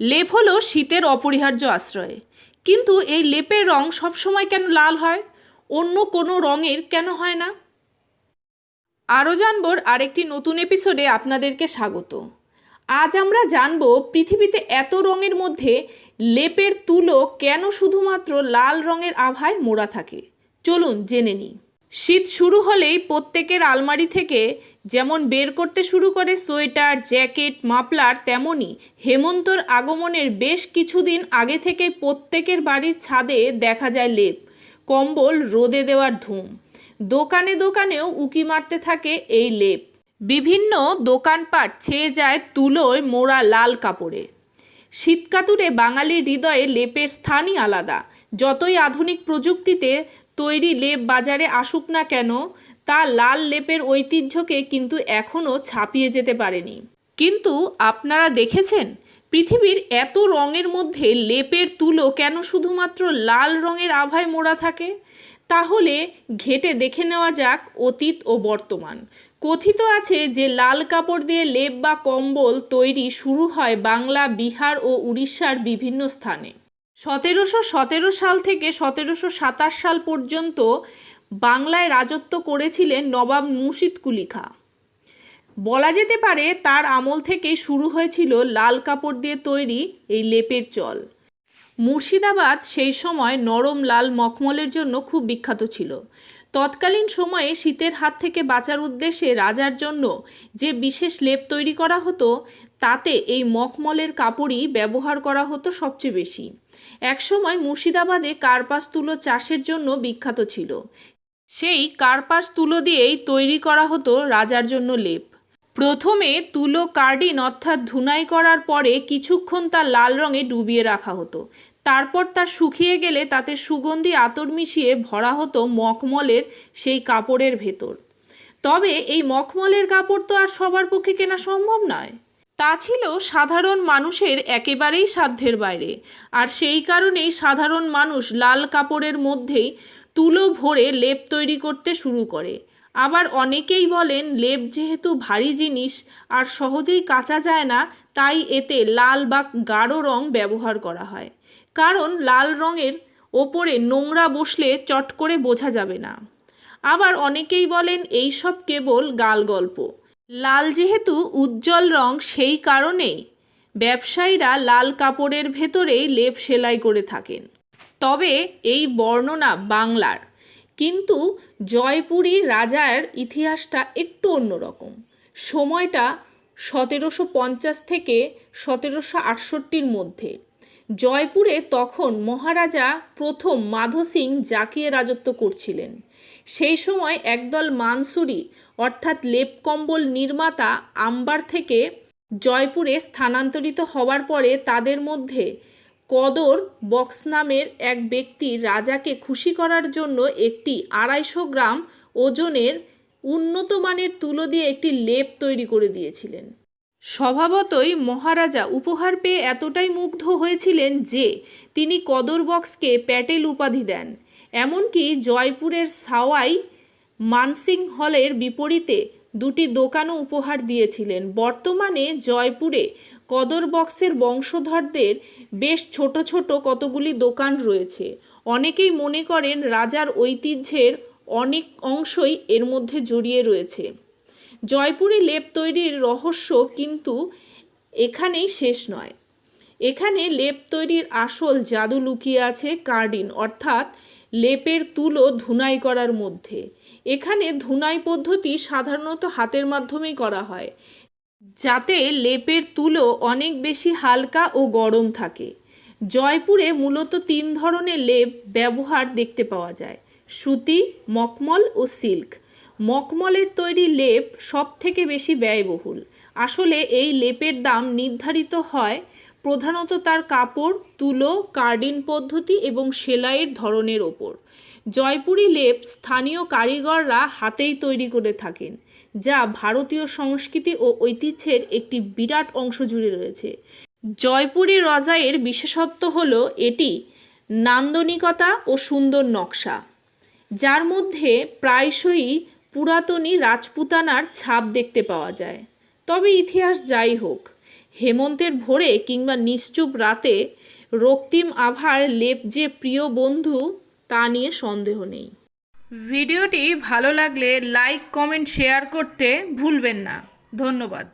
লেপ হলো শীতের অপরিহার্য আশ্রয়। কিন্তু এই লেপের রং সবসময় কেন লাল হয়? অন্য কোনো রঙের কেন হয় না? আরও জানবর আরেকটি নতুন এপিসোডে আপনাদেরকে স্বাগত। আজ আমরা জানব পৃথিবীতে এত রঙের মধ্যে লেপের তুলো কেন শুধুমাত্র লাল রঙের আভায় মোড়া থাকে। চলুন জেনে নিই। শীত শুরু হলেই প্রত্যেকের আলমারি থেকে যেমন বের করতে শুরু করে সোয়েটার, জ্যাকেট, মাফলার, তেমনই হেমন্তর আগমনের বেশ কিছুদিন আগে থেকে প্রত্যেকের বাড়ির ছাদে দেখা যায় লেপ, কম্বল রোদে দেওয়ার ধুম। দোকানে দোকানেও উকি মারতে থাকে এই লেপ। বিভিন্ন দোকানপাট ছেয়ে যায় তুলোয় মোড়া লাল কাপড়ে। শীতকাতুরে বাঙালির হৃদয়ে লেপের স্থানই আলাদা। যতই আধুনিক প্রযুক্তিতে তৈরি লেপ বাজারে আসুক না কেন, তা লাল লেপের ঐতিহ্যকে কিন্তু এখনও ছাপিয়ে যেতে পারেনি। কিন্তু আপনারা দেখেছেন, পৃথিবীর এত রঙের মধ্যে লেপের তুলো কেন শুধুমাত্র লাল রঙের আভায় মোড়া থাকে? তাহলে ঘেটে দেখে নেওয়া যাক অতীত ও বর্তমান। কথিত আছে যে লাল কাপড় দিয়ে লেপ বা কম্বল তৈরি শুরু হয় বাংলা, বিহার ও উড়িষ্যার বিভিন্ন স্থানে। সতেরোশো সতেরো সাল থেকে সতেরোশো সাতাশ সাল পর্যন্ত বাংলায় রাজত্ব করেছিলেন নবাব মুর্শিদ কুলি খাঁ বলা যেতে পারে তার আমল থেকেই শুরু হয়েছিল লাল কাপড় দিয়ে তৈরি এই লেপের চল। মুর্শিদাবাদ সেই সময় নরম লাল মখমলের জন্য খুব বিখ্যাত ছিল। তৎকালীন সময়ে শীতের হাত থেকে বাঁচার উদ্দেশ্যে রাজার জন্য যে বিশেষ লেপ তৈরি করা হতো তাতে এই মখমলের কাপড়ই ব্যবহার করা হতো সবচেয়ে বেশি। একসময় মুর্শিদাবাদে কার্পাস তুলো চাষের জন্য বিখ্যাত ছিল। সেই কার্পাস তুলো দিয়েই তৈরি করা হতো রাজার জন্য লেপ। প্রথমে তুলো কার্ডিন অর্থাৎ ধুনাই করার পরে কিছুক্ষণ তা লাল রঙে ডুবিয়ে রাখা হতো। তারপর তা শুকিয়ে গেলে তাতে সুগন্ধি আতর মিশিয়ে ভরা হতো মখমলের সেই কাপড়ের ভেতর। তবে এই মখমলের কাপড় তো আর সবার পক্ষে কেনা সম্ভব নয়। তা ছিল সাধারণ মানুষের একেবারেই সাধ্যের বাইরে। আর সেই কারণেই সাধারণ মানুষ লাল কাপড়ের মধ্যেই তুলো ভরে লেপ তৈরি করতে শুরু করে। আবার অনেকেই বলেন, লেপ যেহেতু ভারী জিনিস আর সহজেই কাচা যায় না, তাই এতে লাল বা গাঢ় রং ব্যবহার করা হয়। কারণ লাল রঙের ওপরে নোংরা বসলে চট করে বোঝা যাবে না। আবার অনেকেই বলেন এই সব কেবল গাল গল্প। লাল যেহেতু উজ্জ্বল রং, সেই কারণেই ব্যবসায়ীরা লাল কাপড়ের ভেতরেই লেপ সেলাই করে থাকেন। তবে এই বর্ণনা বাংলার। কিন্তু জয়পুরী রাজার ইতিহাসটা একটু অন্যরকম। সময়টা সতেরোশো পঞ্চাশ থেকে সতেরোশো আটষট্টির মধ্যে। জয়পুরে তখন মহারাজা প্রথম মাধো সিং জাকিয়ে রাজত্ব করছিলেন। সেই সময় একদল মানসুরি, অর্থাৎ লেপকম্বল নির্মাতা আম্বার থেকে জয়পুরে স্থানান্তরিত হওয়ার পরে তাদের মধ্যে কদর বক্স নামের এক ব্যক্তি রাজাকে খুশি করার জন্য একটি আড়াইশো গ্রাম ওজনের উন্নত মানের তুলো দিয়ে একটি লেপ তৈরি করে দিয়েছিলেন। স্বভাবতই মহারাজা উপহার পেয়ে এতটাই মুগ্ধ হয়েছিলেন যে তিনি কদর বক্সকে প্যাটেল উপাধি দেন। এমনকি জয়পুরের সাওয়াই মানসিং হলের বিপরীতে দুটি দোকানও উপহার দিয়েছিলেন। বর্তমানে জয়পুরে কদর বক্সের বংশধরদের বেশ ছোট ছোট কতগুলি দোকান রয়েছে। অনেকেই মনে করেন রাজার ঐতিহ্যের অনেক অংশই এর মধ্যে জড়িয়ে রয়েছে। জয়পুরি লেপ তৈরির রহস্য কিন্তু এখানেই শেষ নয়। এখানে লেপ তৈরির আসল জাদু লুকিয়ে আছে কার্ডিন, অর্থাৎ লেপের তুলো ধুনাই করার মধ্যে। এখানে ধুনাই পদ্ধতি সাধারণত হাতের মাধ্যমেই করা হয়, যাতে লেপের তুলো অনেক বেশি হালকা ও গরম থাকে। জয়পুরে মূলত তিন ধরনের লেপ ব্যবহার দেখতে পাওয়া যায়, সুতি, মকমল ও সিল্ক। মকমলের তৈরি লেপ সব থেকে বেশি ব্যয়বহুল। আসলে এই লেপের দাম নির্ধারিত হয় প্রধানত তার কাপড়, তুলো, কার্ডিন পদ্ধতি এবং সেলাইয়ের ধরনের ওপর। জয়পুরি লেপ স্থানীয় কারিগররা হাতেই তৈরি করে থাকেন, যা ভারতীয় সংস্কৃতি ও ঐতিহ্যের একটি বিরাট অংশ জুড়ে রয়েছে। জয়পুরি রজাইয়ের বিশেষত্ব হল এটি নান্দনিকতা ও সুন্দর নকশা, যার মধ্যে প্রায়শই পুরাতনী রাজপুতানার ছাপ দেখতে পাওয়া যায়। তবে ইতিহাস যাই হোক, হেমন্তের ভোরে কিংবা নিশ্চুপ রাতে রক্তিম আভার লেপ যে প্রিয় বন্ধু, তা নিয়ে সন্দেহ নেই। ভিডিওটি ভালো লাগলে লাইক, কমেন্ট, শেয়ার করতে ভুলবেন না। ধন্যবাদ।